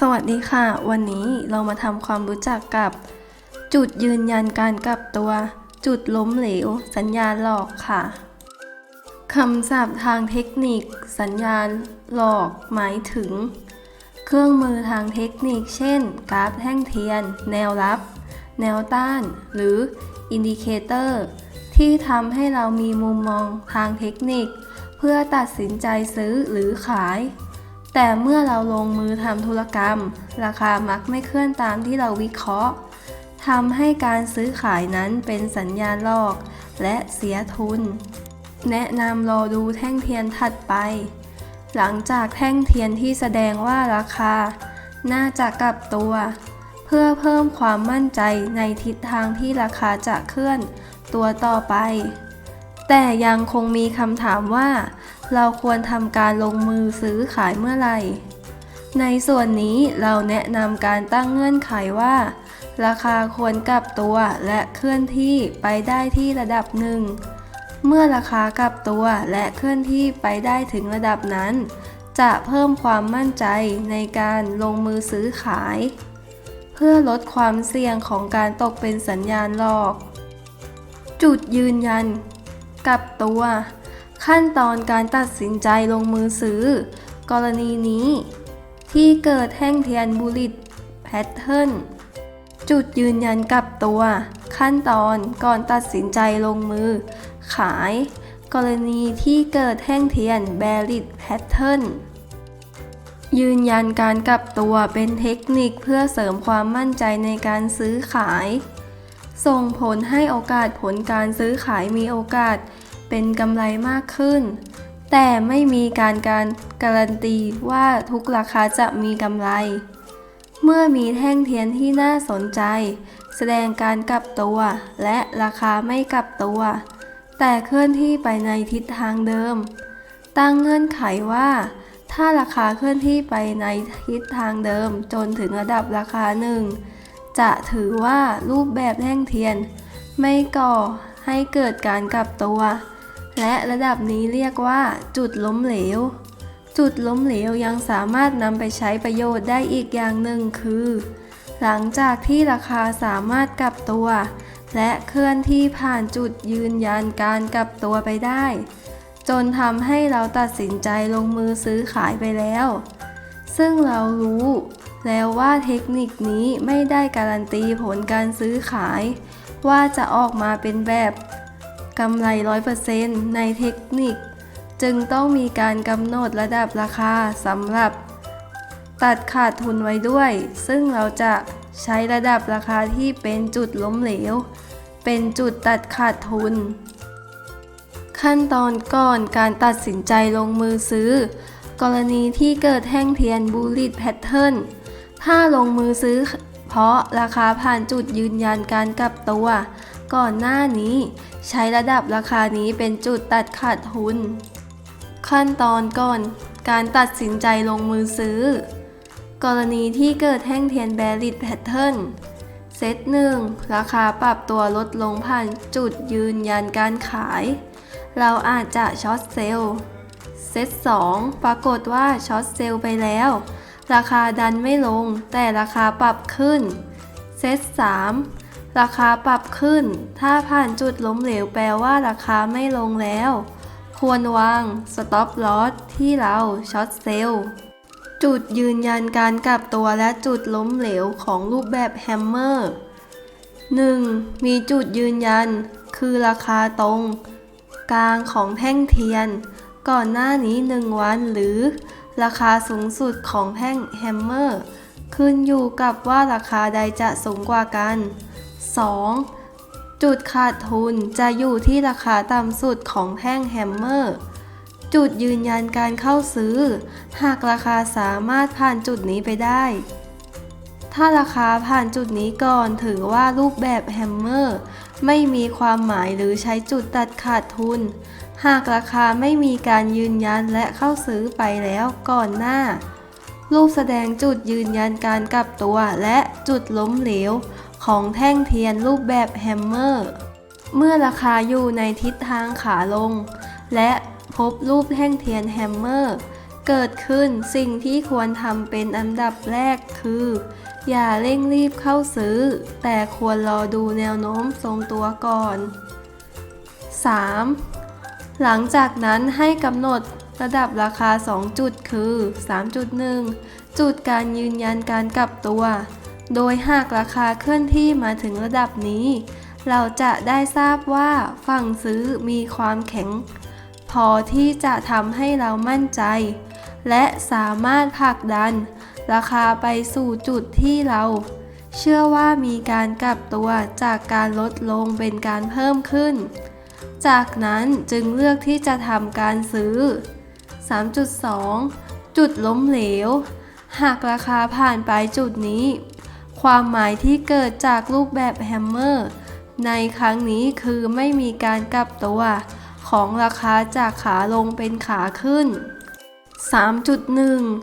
สวัสดีค่ะ วันนี้เรามาทำความรู้จักกับ จุดยืนยันการกลับตัว จุดล้มเหลว สัญญาณหลอกค่ะคำศัพท์ทางเทคนิค สัญญาณหลอก หมายถึง เครื่องมือทางเทคนิค เช่น กราฟแท่งเทียน แนวรับ แนวต้าน หรืออินดิเคเตอร์ที่ทำให้เรามีมุมมองทางเทคนิค เพื่อตัดสินใจซื้อหรือขาย แต่เมื่อเราลงมือทำธุรกรรม ราคามักไม่เคลื่อนตามที่เราวิเคราะห์ทำให้การซื้อขายนั้นเป็นสัญญาณลอกและเสียทุน แนะนำรอดูแท่งเทียนถัดไป หลังจากแท่งเทียนที่แสดงว่าราคา น่าจะกลับตัว เพื่อเพิ่มความมั่นใจในทิศทางที่ราคาจะเคลื่อนตัวต่อไป แต่ยังคงมีคำถามว่า เราควรทำการลงมือซื้อขายเมื่อไหร่ ในส่วนนี้เราแนะนำการตั้งเงื่อนไขว่า ราคาควรกลับตัวและเคลื่อนที่ไปได้ที่ระดับหนึ่ง เมื่อราคากลับตัวและเคลื่อนที่ไปได้ถึงระดับนั้น จะเพิ่มความมั่นใจในการลงมือซื้อขาย เพื่อลดความเสี่ยงของการตกเป็นสัญญาณหลอก จุดยืนยัน กลับตัว ขั้นตอนการตัดสินใจลงมือซื้อ กรณีนี้ ที่เกิดแท่งเทียนบุลิตแพทเทิร์นจุดยืนยันกับตัว ขั้นตอนก่อนตัดสินใจลงมือ ขาย กรณีที่เกิดแท่งเทียนแบริตแพทเทิร์นยืนยันการกลับตัวเป็นเทคนิคเพื่อเสริมความมั่นใจในการซื้อขาย ส่งผลให้โอกาสผลการซื้อขายมีโอกาส เป็นกำไรมากขึ้น แต่ไม่มีการการการันตีว่าทุกราคาจะมีกำไร เมื่อมีแท่งเทียนที่น่าสนใจ แสดงการกลับตัวและราคาไม่กลับตัว แต่เคลื่อนที่ไปในทิศทางเดิม ตั้งเงื่อนไขว่าถ้าราคาเคลื่อนที่ไปในทิศทางเดิมจนถึงระดับราคาหนึ่งจะถือว่ารูปแบบแท่งเทียน ไม่ก่อให้เกิดการกลับตัว และระดับนี้เรียกว่า จุดล้มเหลว จุดล้มเหลวยังสามารถนำไปใช้ประโยชน์ได้อีกอย่างหนึ่งคือ หลังจากที่ราคาสามารถกลับตัว และเคลื่อนที่ผ่านจุดยืนยันการกลับตัวไปได้ จนทำให้เราตัดสินใจลงมือซื้อขายไปแล้ว ซึ่งเรารู้แล้วว่าเทคนิคนี้ไม่ได้การันตีผลการซื้อขาย ว่าจะออกมาเป็นแบบ กำไร 100%ในเทคนิค จึงต้องมีการกำหนดระดับราคาสำหรับ ตัดขาดทุนไว้ด้วย ซึ่งเราจะใช้ระดับราคาที่เป็นจุดล้มเหลว เป็นจุดตัดขาดทุน ขั้นตอนก่อนการตัดสินใจลงมือซื้อ กรณีที่เกิดแท่งเทียนบูลิตแพทเทิร์นถ้าลงมือซื้อ เพราะราคาผ่านจุดยืนยันการกลับตัว ก่อนหน้านี้ ใช้ระดับราคานี้เป็นจุดตัดขาดทุน ขั้นตอนก่อนการตัดสินใจลงมือซื้อ กรณีที่เกิดแท่งเทียนแบริตแพทเทิร์นเซตหนึ่งราคาปรับตัวลดลงผ่านจุดยืนยันการขาย เราอาจจะช็อตเซลล์เซต2ปรากฏว่าช็อตเซลล์ไปแล้ว ราคาดันไม่ลง แต่ราคาปรับขึ้น เซต3 ราคาปรับขึ้น ถ้าผ่านจุดล้มเหลวแปลว่าราคาไม่ลงแล้ว ควรวางสต็อปลอสที่เราช็อตเซลล์จุดยืนยันการกลับตัวและจุดล้มเหลวของรูปแบบแฮมเมอร์ 1. มีจุดยืนยัน คือราคาตรง กลางของแท่งเทียน ก่อนหน้านี้ 1 วันหรือ ราคาสูงสุดของแท่งแฮมเมอร์ ขึ้นอยู่กับว่าราคาใดจะสูงกว่ากัน 2. จุดขาดทุนจะอยู่ที่ราคาต่ำสุดของแท่งแฮมเมอร์ จุดยืนยันการเข้าซื้อ หากราคาสามารถผ่านจุดนี้ไปได้ ถ้าราคาผ่านจุดนี้ก่อนถือว่ารูปแบบแฮมเมอร์ไม่มีความหมายหรือใช้จุดตัดขาดทุน หากราคาไม่มีการยืนยันและเข้าซื้อไปแล้วก่อนหน้า รูปแสดงจุดยืนยันการกลับตัวและจุดล้มเหลว ของแท่งเทียนรูปแบบแฮมเมอร์ เมื่อราคาอยู่ในทิศทางขาลง และพบรูปแท่งเทียนแฮมเมอร์ เกิดขึ้นสิ่งที่ควรทำเป็นอันดับแรกคือ อย่าเร่งรีบเข้าซื้อ แต่ควรรอดูแนวโน้มทรงตัวก่อน 3. หลังจากนั้นให้กำหนดระดับราคา 2 จุดคือ 3.1 จุดการยืนยันการกลับตัว โดยหากราคาเคลื่อนที่มาถึงระดับนี้ เราจะได้ทราบว่าฝั่งซื้อมีความแข็ง พอที่จะทำให้เรามั่นใจ และสามารถผลักดัน ราคาไปสู่จุดที่เรา เชื่อว่ามีการกลับตัวจากการลดลงเป็นการเพิ่มขึ้น จากนั้นจึงเลือกที่จะทำการซื้อ 3.2 จุดล้มเหลว หากราคาผ่านไปจุดนี้ ความหมายที่เกิดจากรูปแบบแฮมเมอร์ในครั้งนี้คือไม่มีการกลับตัว ของราคาจากขาลงเป็นขาขึ้น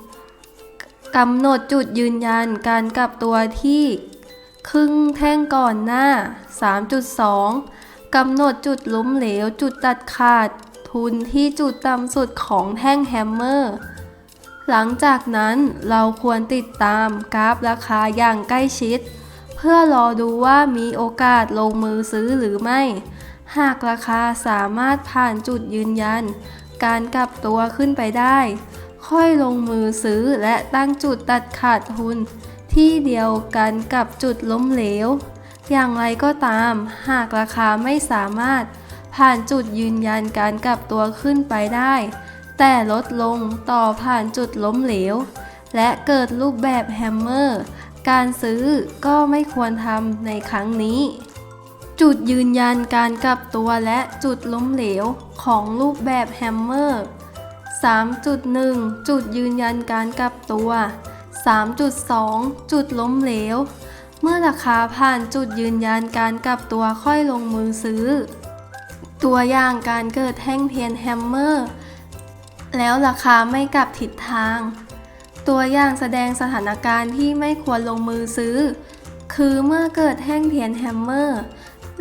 3.1 กำหนดจุดยืนยันการกลับตัวที่ ครึ่งแท่งก่อนหน้า 3.2 กำหนดจุดล้มเหลวจุดตัดขาด ทุนที่จุดต่ำสุดของแท่งแฮมเมอร์ หลังจากนั้นเราควรติดตามกราฟราคาอย่างใกล้ชิด เพื่อรอดูว่ามีโอกาสลงมือซื้อหรือไม่ หากราคาสามารถผ่านจุดยืนยัน การกลับตัวขึ้นไปได้ ค่อยลงมือซื้อและตั้งจุดตัดขาดทุน ที่เดียวกันกับจุดล้มเหลว อย่างไรก็ตาม หากราคาไม่สามารถผ่านจุดยืนยันการกลับตัวขึ้นไปได้ แต่ลดลงต่อผ่านจุดล้มเหลว และเกิดรูปแบบแฮมเมอร์ การซื้อก็ไม่ควรทำในครั้งนี้ จุดยืนยันการกลับตัวและจุดล้มเหลวของรูปแบบแฮมเมอร์ 3.1 จุดยืนยันการกลับตัว 3.2 จุดล้มเหลว เมื่อราคาผ่านจุดยืนยันการกลับตัวค่อยลงมือซื้อ ตัวอย่างการเกิดแท่งเทียนแฮมเมอร์ แล้วราคาไม่กลับทิศทาง ตัวอย่างแสดงสถานการณ์ที่ไม่ควรลงมือซื้อ คือเมื่อเกิดแท่งเทียนแฮมเมอร์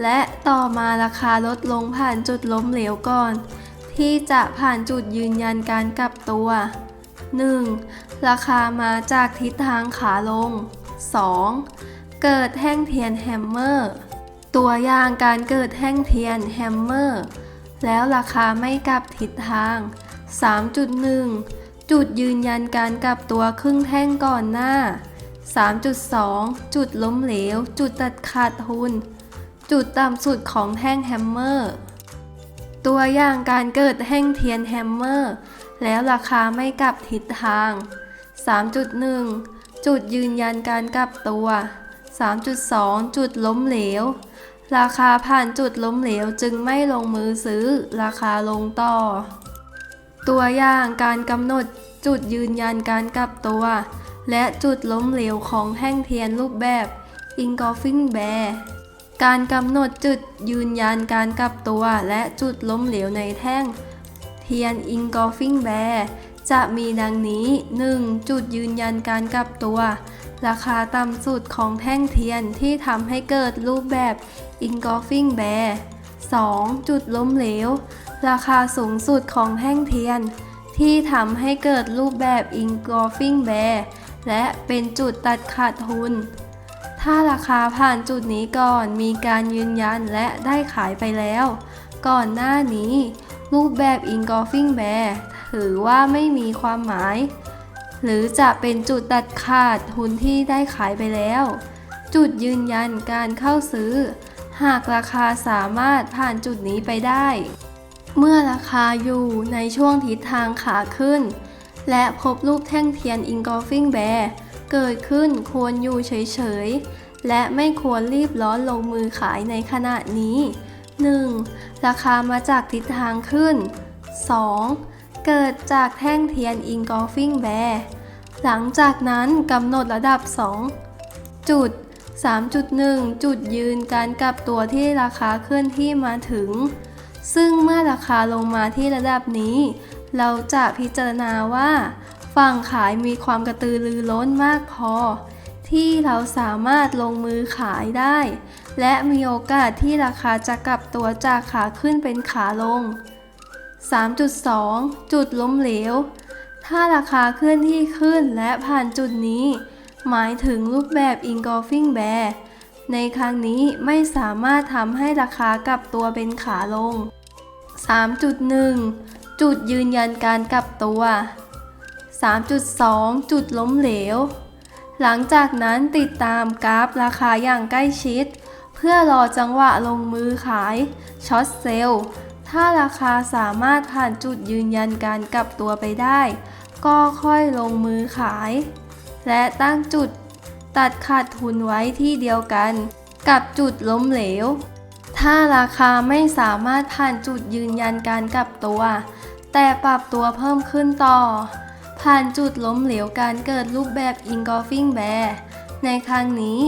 และต่อมาราคาลดลงผ่านจุดล้มเหลวก่อน ที่จะผ่านจุดยืนยันการกลับตัว 1. ราคามาจากทิศทางขาลง 2. เกิดแท่งเทียนแฮมเมอร์ ตัวอย่างการเกิดแท่งเทียนแฮมเมอร์ แล้วราคาไม่กลับทิศทาง 3.1 จุดยืนยันการกลับตัวครึ่งแท่งก่อนหน้า 3.2 จุดล้มเหลว จุดตัดขาดทุน จุดต่ำสุดของแท่งแฮมเมอร์ ตัวอย่างการเกิดแท่งเทียนแฮมเมอร์ แล้วราคาไม่กลับทิศทาง 3.1 จุดยืนยันการกลับตัว 3.2 จุดล้มเหลว ราคาผ่านจุดล้มเหลวจึงไม่ลงมือซื้อ ราคาลงต่อ ตัวอย่างการกำหนดจุดยืนยันการกลับตัว และจุดล้มเหลวของแท่งเทียนรูปแบบ engulfing bear การกำหนดจุดยืนยันการกลับตัว และจุดล้มเหลวในแท่ง เทียน engulfing bear จะมีดังนี้ 1. จุดยืนยันการกลับตัว ราคาต่ำสุดของแท่งเทียนที่ทำให้เกิดรูปแบบ engulfing bear 2. จุดล้มเหลว ราคาสูงสุดของแท่งเทียน ที่ทำให้เกิดรูปแบบ engulfing bear และเป็นจุดตัดขาดทุน ถ้าราคาผ่านจุดนี้ก่อนมีการยืนยันและได้ขายไปแล้ว ก่อนหน้านี้ รูปแบบ engulfing bear ถือว่าไม่มีความหมาย หรือจะเป็นจุดตัดขาดทุนที่ได้ขายไปแล้ว จุดยืนยันการเข้าซื้อ หากราคาสามารถผ่านจุดนี้ไปได้ เมื่อราคาอยู่ในช่วงทิศทางขาขึ้น และพบรูปแท่งเทียน engulfing bear เกิดขึ้นควรอยู่เฉยๆ และไม่ควรรีบร้อนลงมือขายในขณะนี้ 1. ราคามาจากทิศทางขึ้น 2. เกิดจากแท่งเทียน engulfing bear หลังจากนั้นกำหนดระดับ 2 จุด 3.1 จุดยืนการกลับตัวที่ราคาเคลื่อนที่มาถึง ซึ่งเมื่อราคาลงมาที่ระดับนี้ เราจะพิจารณาว่า ฝั่งขายมีความกระตือรือร้นมากพอ ที่เราสามารถลงมือขายได้ และมีโอกาสที่ราคาจะกลับตัวจากขาขึ้นเป็นขาลง 3.2 จุดล้มเหลว ถ้าราคาเคลื่อนที่ขึ้นและผ่านจุดนี้ หมายถึงรูปแบบ engulfing bear ในครั้งนี้ไม่สามารถทำให้ราคากลับตัวเป็นขาลง 3.1 จุดยืนยันการกลับตัว 3.2 จุดล้มเหลว หลังจากนั้นติดตามกราฟราคาอย่างใกล้ชิด เพื่อรอจังหวะลงมือขายช็อตเซลล์ถ้าราคาสามารถผ่านจุดยืนยันการกลับตัวไปได้ ก็ค่อยลงมือขาย และตั้งจุดตัดขาดทุนไว้ที่เดียวกัน กับจุดล้มเหลว ถ้าราคาไม่สามารถผ่านจุดยืนยันการกลับตัว แต่ปรับตัวเพิ่มขึ้นต่อ ผ่านจุดล้มเหลวการเกิดรูปแบบ engulfing bear ในครั้งนี้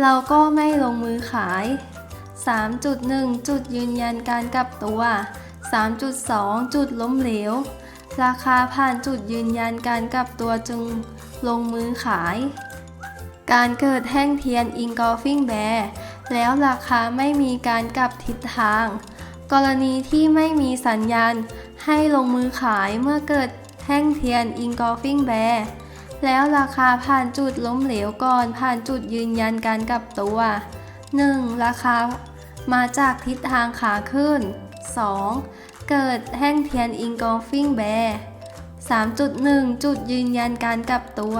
เราก็ไม่ลงมือขาย 3.1 จุดยืนยันการกลับตัว 3.2 จุดล้มเหลว ราคาผ่านจุดยืนยันการกลับตัวจึงลงมือขาย การเกิดแท่งเทียน engulfing bear แล้วราคาไม่มีการกลับทิศทาง กรณีที่ไม่มีสัญญาณให้ลงมือขายเมื่อเกิดแท่งเทียน engulfing bear แล้วราคาผ่านจุดล้มเหลวก่อนผ่านจุดยืนยันการกลับตัว 1. ราคามาจากทิศทางขาขึ้น 2. เกิดแท่งเทียน engulfing bear 3.1 จุดยืนยันการกลับตัว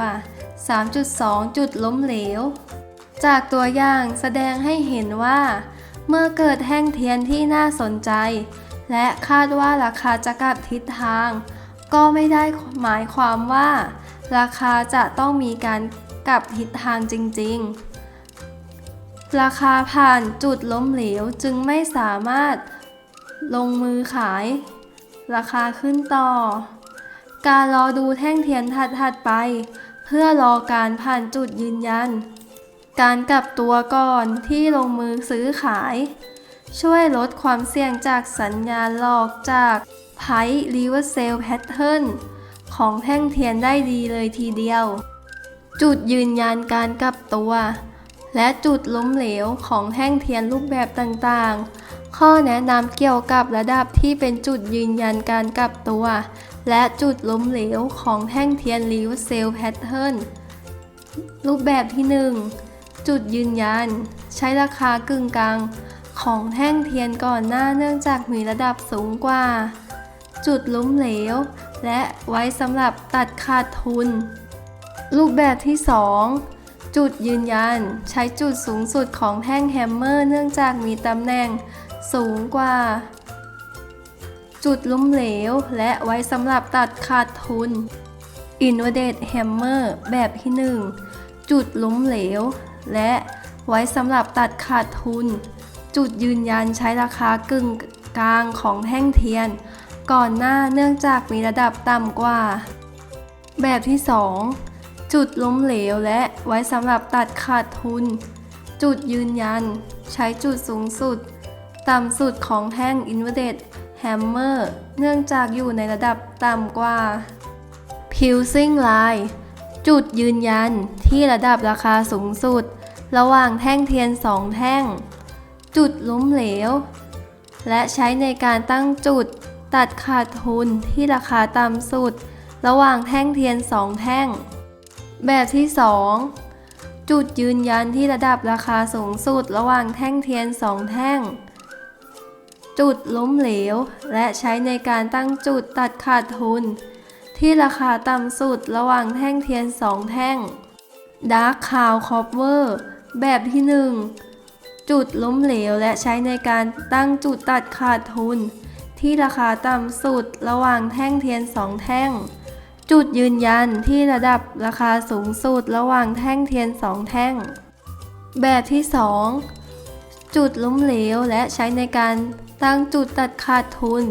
3.2 จุดล้มเหลว จากตัวอย่างแสดงให้เห็นว่า เมื่อเกิดแท่งเทียนที่น่าสนใจ และคาดว่าราคาจะกลับทิศทาง ก็ไม่ได้หมายความว่า ราคาจะต้องมีการกลับทิศทางจริง ๆ ราคาผ่านจุดล้มเหลวจึงไม่สามารถ ลงมือขาย ราคาขึ้นต่อ การรอดูแท่งเทียนถัดๆไป เพื่อรอการผ่านจุดยืนยัน การกลับตัวก่อนที่ลงมือซื้อขาย ช่วยลดความเสี่ยงจากสัญญาณหลอกจากไพ่รีเวอร์เซลแพทเทิร์นของแท่งเทียนได้ดีเลยทีเดียว จุดยืนยันการกลับตัว และจุดล้มเหลวของแท่งเทียนรูปแบบต่างๆ ข้อแนะนำเกี่ยวกับระดับที่เป็นจุดยืนยันการกลับตัว และจุดล้มเหลวของแท่งเทียนรีวเซลแพทเทิร์นรูปแบบที่ 1 จุดยืนยัน ใช้ราคากึ่งกลางของแท่งเทียนก่อนหน้าเนื่องจากมีระดับสูงกว่า จุดล้มเหลว และไว้สำหรับตัดขาดทุน รูปแบบที่ 2 จุดยืนยัน ใช้จุดสูงสุดของแท่งแฮมเมอร์ เนื่องจากมีตำแหน่ง สูงกว่า จุดล้มเหลว และไว้สำหรับตัดขาดทุน Inverted Hammer แบบที่ 1 จุดล้มเหลว และไว้สำหรับตัดขาดทุน จุดยืนยันใช้ราคากึ่งกลางของแท่งเทียน ก่อนหน้าเนื่องจากมีระดับต่ำกว่า แบบที่ 2 จุดล้มเหลวและไว้สำหรับตัดขาดทุน จุดยืนยัน ใช้จุดสูงสุด ต่ำสุดของแท่ง Inverted Hammer เนื่องจากอยู่ในระดับต่ำกว่า Pulsing Line จุดยืนยันที่ระดับราคาสูงสุด ระหว่างแท่งเทียน2แท่ง จุดล้มเหลว และใช้ในการตั้งจุดตัดขาดทุนที่ราคาต่ำสุด ระหว่างแท่งเทียน2แท่ง แบบที่ 2 จุดยืนยันที่ระดับราคาสูงสุด ระหว่างแท่งเทียน2แท่ง จุดล้มเหลว และใช้ในการตั้งจุดตัดขาดทุน ที่ราคาต่ำสุดระหว่างแท่งเทียน 2 แท่ง Dark Cloud Cover แบบที่ 1 จุดล้มเหลวและใช้ในการตั้งจุดตัดขาดทุน ที่ราคาต่ำสุดระหว่างแท่งเทียน 2 แท่ง จุดยืนยันที่ระดับราคาสูงสุดระหว่างแท่งเทียน 2 แท่ง แบบที่ 2 จุดล้มเหลวและใช้ในการ ตั้งจุดตัดขาดทุน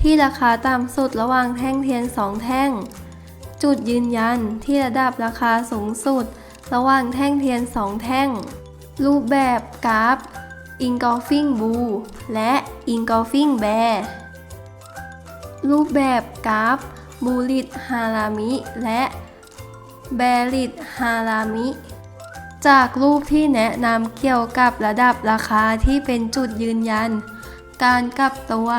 ที่ราคาต่ำสุดระหว่างแท่งเทียน 2 แท่ง จุดยืนยันที่ระดับราคาสูงสุด ระหว่างแท่งเทียน 2 แท่ง รูปแบบกราฟ engulfing bull และ engulfing bear รูปแบบกราฟ bullet harami และ bearish harami จากรูปที่แนะนำเกี่ยวกับระดับราคาที่เป็นจุดยืนยัน การกลับตัว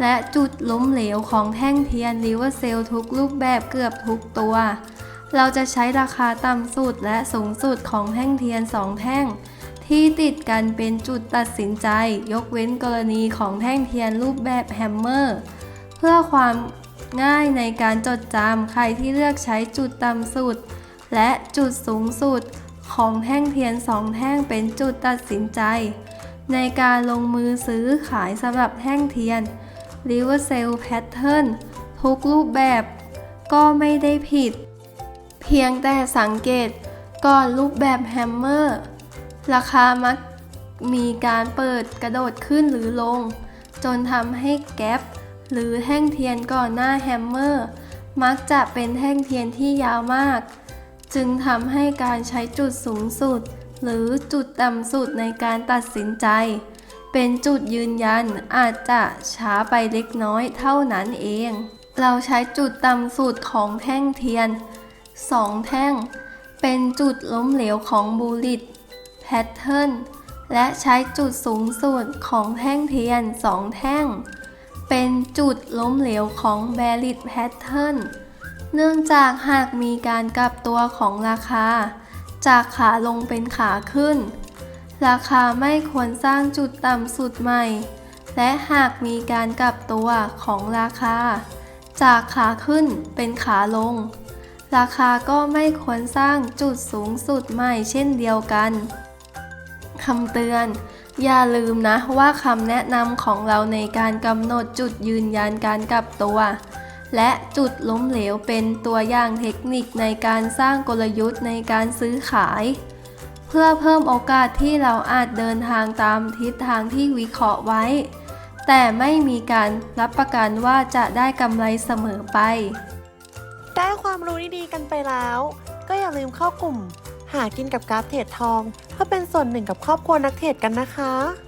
และจุดล้มเหลวของแท่งเทียนริเวอร์เซลทุกรูปแบบเกือบทุกตัว เราจะใช้ราคาต่ำสุดและสูงสุดของแท่งเทียน 2 แท่ง ที่ติดกันเป็นจุดตัดสินใจ ยกเว้นกรณีของแท่งเทียนรูปแบบแฮมเมอร์ เพื่อความง่ายในการจดจำใครที่เลือกใช้จุดต่ำสุด และจุดสูงสุดของแท่งเทียนสองแท่งเป็นจุดตัดสินใจ ในการลงมือซื้อขายสำหรับแท่งเทียน River Cell Pattern ทุกรูปแบบก็ไม่ได้ผิด เพียงแต่สังเกตก่อนรูปแบบแฮมเมอร์ ราคามักมีการเปิดกระโดดขึ้นหรือลง จนทำให้แกปหรือแท่งเทียนก่อนหน้าแฮมเมอร์ มักจะเป็นแท่งเทียนที่ยาวมาก จึงทำให้การใช้จุดสูงสุด หรือจุดต่ำสุดในการตัดสินใจ เป็นจุดยืนยันอาจจะช้าไปเล็กน้อยเท่านั้นเอง เราใช้จุดต่ำสุดของแท่งเทียน 2 แท่ง เป็นจุดล้มเหลวของบูลิตแพทเทิร์นและใช้จุดสูงสุดของแท่งเทียน 2 แท่ง เป็นจุดล้มเหลวของแบริตแพทเทิร์นเนื่องจากหากมีการกลับตัวของราคา จากขาลงเป็นขาขึ้น ราคาไม่ควรสร้างจุดต่ำสุดใหม่ และหากมีการกลับตัวของราคา จากขาขึ้นเป็นขาลง ราคาก็ไม่ควรสร้างจุดสูงสุดใหม่เช่นเดียวกันคำเตือน อย่าลืมนะว่าคำแนะนำของเราในการกำหนดจุดยืนยันการกลับตัว และจุดล้มเหลวเป็นตัวอย่างเทคนิคในการสร้างกลยุทธ์ในการซื้อขาย เพื่อเพิ่มโอกาสที่เราอาจเดินทางตามทิศทางที่วิเคราะห์ไว้ แต่ไม่มีการรับประกันว่าจะได้กำไรเสมอไป ได้ความรู้ดีๆกันไปแล้ว ก็อย่าลืมเข้ากลุ่ม หากินกับกราฟเทรดทอง เพื่อเป็นส่วนหนึ่งกับครอบครัวนักเทรดกันนะคะ